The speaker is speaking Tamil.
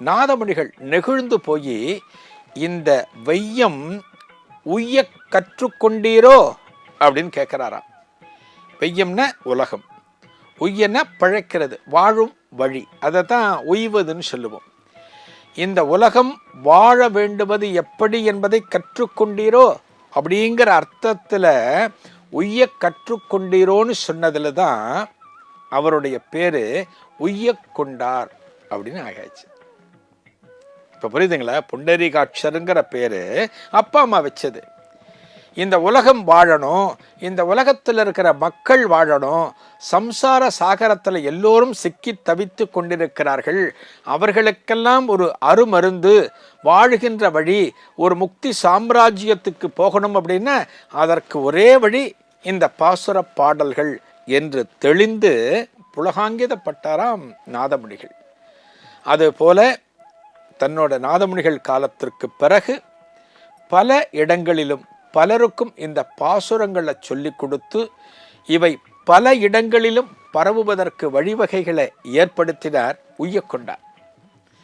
நாதமணிகள் நெகிழ்ந்து போய் இந்த வெய்யம் உய்ய கற்றுக்கொண்டீரோ? அப்படின்னு கேட்குறாராம். வெய்யம்னா உலகம் உய்யன பழைக்கிறது வாழும் வழி அதை தான் உய்வதுன்னு சொல்லுவோம். இந்த உலகம் வாழ வேண்டுவது எப்படி என்பதை கற்றுக்கொண்டீரோ? அப்படிங்கிற அர்த்தத்தில் உய்ய கற்றுக்கொண்டீரோன்னு சொன்னதில் தான் அவருடைய பேர் உய்ய கொண்டார் அப்படின்னு ஆகாச்சு இப்போ புரியுதுங்களா? புண்டரீகாட்சருங்கிற பேர் அப்பா அம்மா வச்சது. இந்த உலகம் வாழணும் இந்த உலகத்தில் இருக்கிற மக்கள் வாழணும் சம்சார சாகரத்தில் எல்லோரும் சிக்கி தவித்து கொண்டிருக்கிறார்கள். அவர்களுக்கெல்லாம் ஒரு அருமருந்து வாழுகின்ற வழி ஒரு முக்தி சாம்ராஜ்யத்துக்கு போகணும் அப்படின்னா அதற்கு ஒரே வழி இந்த பாசுர பாடல்கள் என்று தெளிந்து புலகாங்கிதப்பட்டாராம் நாதமுடிகள் அதுபோல தன்னோட நாதமுனிகள் காலத்திற்கு பிறகு பல இடங்களிலும் பலருக்கும் இந்த பாசுரங்களை சொல்லிக் கொடுத்து இவை பல இடங்களிலும் பரவுவதற்கு வழிவகைகளை ஏற்படுத்தினார் உய்யக்கொண்டார்.